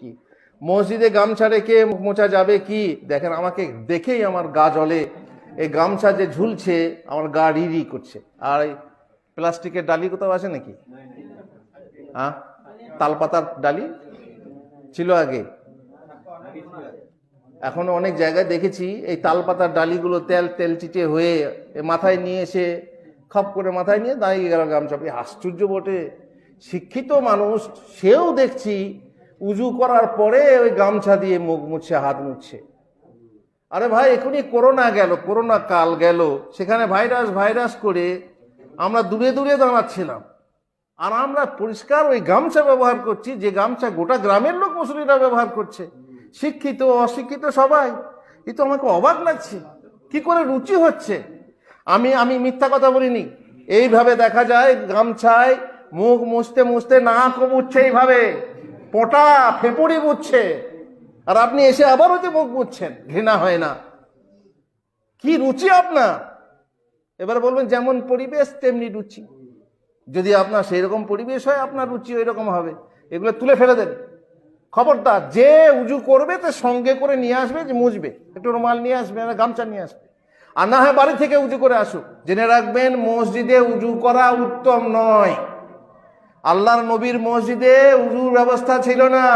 কি? মসজিদে গামছা রেখে মোছা যাবে কি? দেখেন, আমাকে দেখেই আমার গা জলে এই গামছা যে ঝুলছে, আমার গা রিরি করছে। আর এই প্লাস্টিকের ডালি কোথাও আছে নাকি? হ্যাঁ? তালপাতার ডালি? ছিল আগে। এখনও অনেক জায়গায় দেখেছি, এই তালপাতার ডালিগুলো তেল তেল চিটে হয়ে মাথায় নিয়ে এসে, খপ করে মাথায় নিয়ে দাঁড়িয়ে গেল গামছা। আশ্চর্য বটে। শিক্ষিত মানুষ, সেও দেখছি উজু করার পরে ওই গামছা দিয়ে মুখ মুছে, হাত মুছছে আরে ভাই, এখনই করোনা গেল, করোনা কাল গেল। সেখানে ভাইরাস ভাইরাস করে আমরা দূরে দূরে দাঁড়াচ্ছিলাম। আর আমরা পরিষ্কার ওই গামছা ব্যবহার করছি, যে গামছা গোটা গ্রামের লোক মুসলিমরা ব্যবহার করছে। শিক্ষিত, অশিক্ষিত সবাই। এ তো আমাকে অবাক লাগছে, কি করে রুচি হচ্ছে? আমি আমি মিথ্যা কথা বলিনি। এইভাবে দেখা যায়, গামছায় মুখ মুছতে মুছতে না মুছছে এইভাবে। পোটা ফেপুড়ি বুঝছে। আর আপনি এসে আবার ওতে মুখ বুঝছেন, ঘৃণা হয় না। কি রুচি আপনার? এবারে বলবেন, যেমন পরিবেশ, তেমনি রুচি। যদি আপনার সেই রকম পরিবেশ হয়, আপনার রুচি ওই রকম হবে। এগুলো তুলে ফেলে দেন। খবরদার, যে উজু করবে তো সঙ্গে করে নিয়ে আসবে, যে মুছবে। একটু রুমাল নিয়ে আসবে না গামছা নিয়ে আসবে। আর না হয় বাড়ি থেকে উজু করে আসুক। জেনে রাখবেন, মসজিদে উজু করা উত্তম নয়। আল্লাহর নবীর মসজিদে উজুর ব্যবস্থা ছিল না।